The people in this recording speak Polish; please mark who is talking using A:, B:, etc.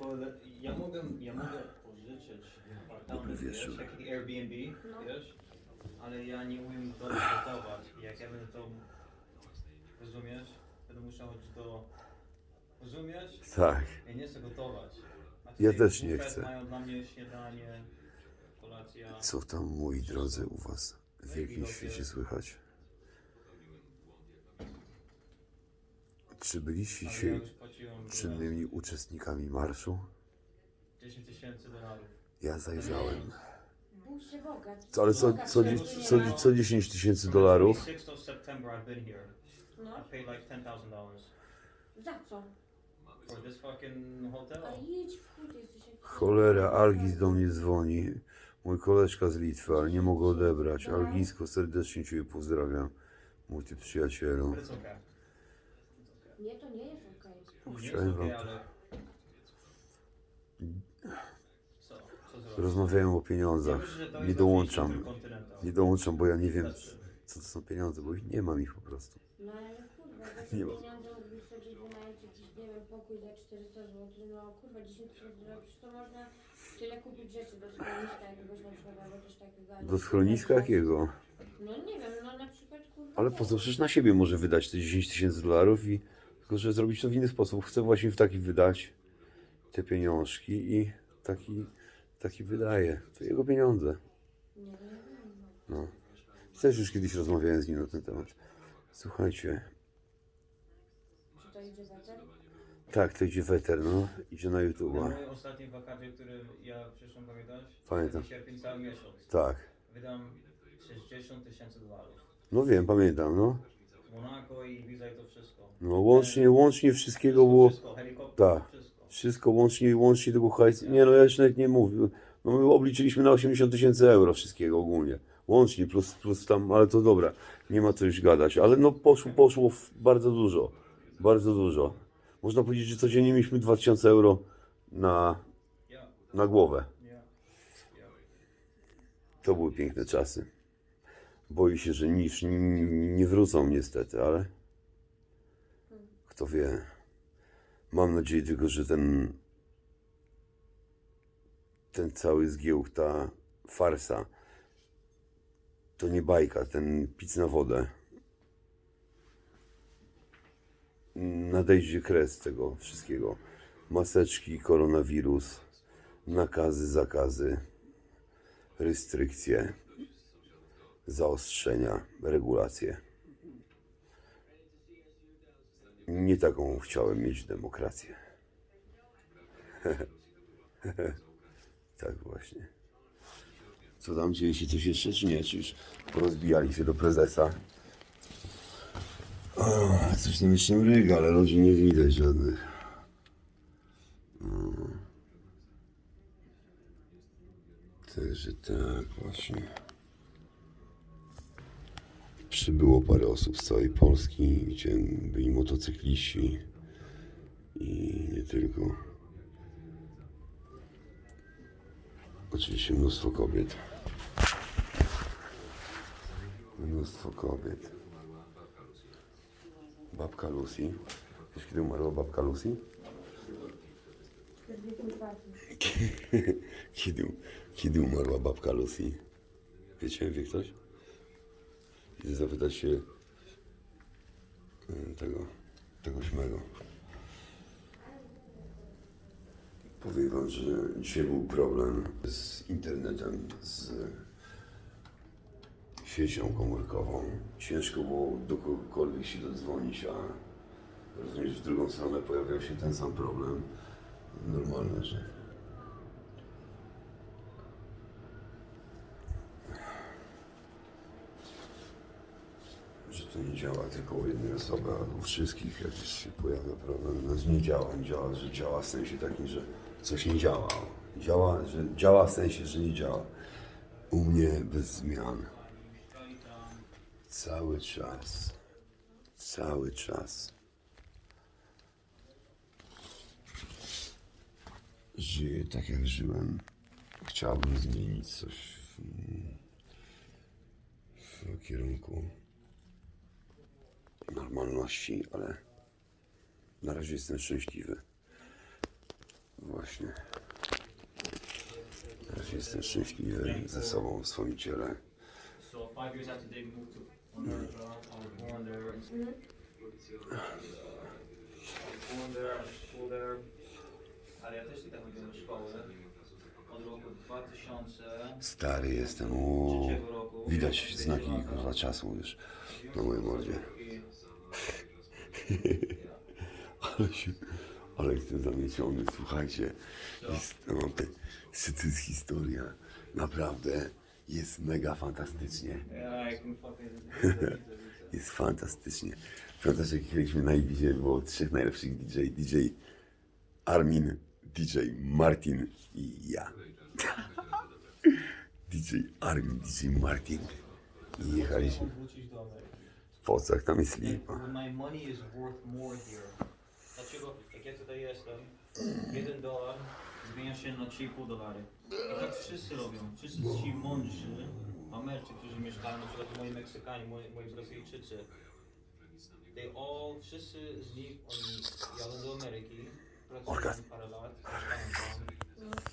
A: bo ja mogę, ja mogę pożyczyć apartament, wiesz,
B: wieczór.
A: taki Airbnb,
C: No.
A: wiesz, ale ja nie umiem to gotować. Jak ja będę to, rozumiesz, będę musiał to, rozumiesz?
B: Tak.
A: Ja nie chcę gotować. A
B: Ja
A: tutaj
B: też nie
A: bufet
B: chcę.
A: mają dla mnie śniadanie, kolacja.
B: Co tam, moi drodzy, u was w wielkim świecie słychać? Czy byliście dzisiaj czynnymi uczestnikami marszu?
A: 10 tysięcy dolarów.
B: Ja zajrzałem.
C: Bóg się.
B: Co, ale co, co, co, co, co 10 tysięcy dolarów?
A: 26th of September I've been here.
C: No,
A: I paid like $10,000
C: za co?
A: for this fucking hotel.
C: A idź w chuj, ty jesteś jak...
B: Cholera, Algis do mnie dzwoni. Mój koleżka z Litwy, ale nie mogę odebrać. Algisko, serdecznie Cię pozdrawiam. Mój ty przyjacielu.
A: But it's okay.
C: Nie, to nie jest okej.
A: Nie jest
B: Chciałem
A: okay,
B: wam-.
A: Co? Co zrobić?
B: Rozmawiają o pieniądzach.
A: myślę, że to
B: Nie
A: jest
B: dołączam. Nie dołączam, bo ja nie wiem, co to są pieniądze, bo ich nie mam ich po prostu.
C: No ale kurwa, za
B: Nie ma.
C: pieniądze mógłbyś sobie wynająć jakiś, nie wiem, pokój za 400 zł, no kurwa 10 tysięcy dolarów, przecież to można tyle kupić rzeczy do schroniska jakiegoś na przykład, albo coś takiego. ale
B: Do schroniska jakiego?
C: No nie wiem, no na przykład kurwa...
B: Ale po co? Przecież na siebie może wydać te 10 tysięcy dolarów i tylko, że zrobić to w inny sposób. Chcę właśnie w taki wydać te pieniążki i taki, taki wydaje. To jego pieniądze.
C: Nie, nie, nie.
B: No. Też już kiedyś rozmawiałem z nim na ten temat. Słuchajcie,
C: Czy to idzie za
B: tak, to idzie weter, no. Idzie na
A: Na
B: YouTube'a.
A: moje ostatnie wakacje, które ja przyszłam pamiętać?
B: Pamiętam.
A: Sierpień cały miesiąc.
B: Tak.
A: Wydam 60 tysięcy dolarów.
B: No wiem, pamiętam, no.
A: Monako i wiza i to wszystko.
B: No łącznie, łącznie wszystkiego było...
A: Wszystko, helikopter,
B: Tak.
A: wszystko.
B: Wszystko łącznie, łącznie tego hajsu. Nie no, ja jeszcze nawet nie mówię. No my obliczyliśmy na 80 tysięcy euro wszystkiego ogólnie. Łącznie, plus, plus tam, ale to dobra, nie ma co już gadać. Ale no poszło, poszło w bardzo dużo. Bardzo dużo. Można powiedzieć, że codziennie mieliśmy 2000 euro na,
A: Ja,
B: na głowę.
A: ja.
B: To były piękne czasy. Boję się, że niż nie wrócą niestety, ale kto wie. Mam nadzieję tylko, że ten ten cały zgiełk, ta farsa, to nie bajka, ten pic na wodę. Nadejdzie kres tego wszystkiego. Maseczki, koronawirus, nakazy, zakazy restrykcje, zaostrzenia, regulacje. Nie taką chciałem mieć demokrację. tak właśnie. Co tam dzieje się coś jeszcze, czy nie? Czy już porozbijali się do prezesa? O, coś tam jeszcze mryga, ale ludzi nie widać żadnych. Także tak właśnie. Przybyło parę osób z całej Polski, gdzie byli motocykliści i nie tylko. Oczywiście mnóstwo kobiet. Mnóstwo kobiet. Babka Lucy. Wiesz, kiedy umarła babka Lucy? Kiedy, kiedy umarła babka Lucy? Wiecie, wie ktoś? Idę zapytać się y, tego, tego śmego. Powiem wam, że dzisiaj był problem z internetem, z siecią komórkową. Ciężko było do kogokolwiek się dodzwonić, a również w drugą stronę pojawiał się ten sam problem. Normalne, że to nie działa tylko u jednej osoby, a u wszystkich jak już się pojawia problem. No nie działa, nie działa, że działa w sensie takim, że coś nie działa. Działa, że działa w sensie, że nie działa. U mnie bez zmian. Cały czas. Cały czas. Żyję tak jak żyłem. Chciałbym zmienić coś w, w kierunku normalności, ale na razie jestem szczęśliwy. Właśnie. właśnie. Teraz jestem szczęśliwy ze sobą w swoim ciele.
A: Ale ja też tak chodziłem do szkoły. Od roku 2003
B: Stary jestem,
A: roku.
B: Widać znaki kurwa czasu już na mojej mordzie. Ale się, ale jestem zamieciony, słuchajcie. Jest, no, te, to jest historia. Naprawdę jest mega fantastycznie. Jest fantastycznie. Pamiętasz jak jechaliśmy na Ibizie, było trzech najlepszych DJ. DJ Armin, DJ Martin i ja. DJ Armin, DJ Martin. I jechaliśmy Pocach, tam jest lipa.
A: My money is worth more here. Dlaczego, jak ja tutaj jestem, jeden dolar zmienia się na 3,5 dolary. I tak wszyscy robią. Wszyscy ci mądrzy Amerycy, którzy mieszkają, na przykład moi Meksykanie, moi, moi Brazylijczycy. They all, wszyscy z nich, oni jadą do Ameryki, pracują parę lat, mieszkają tam.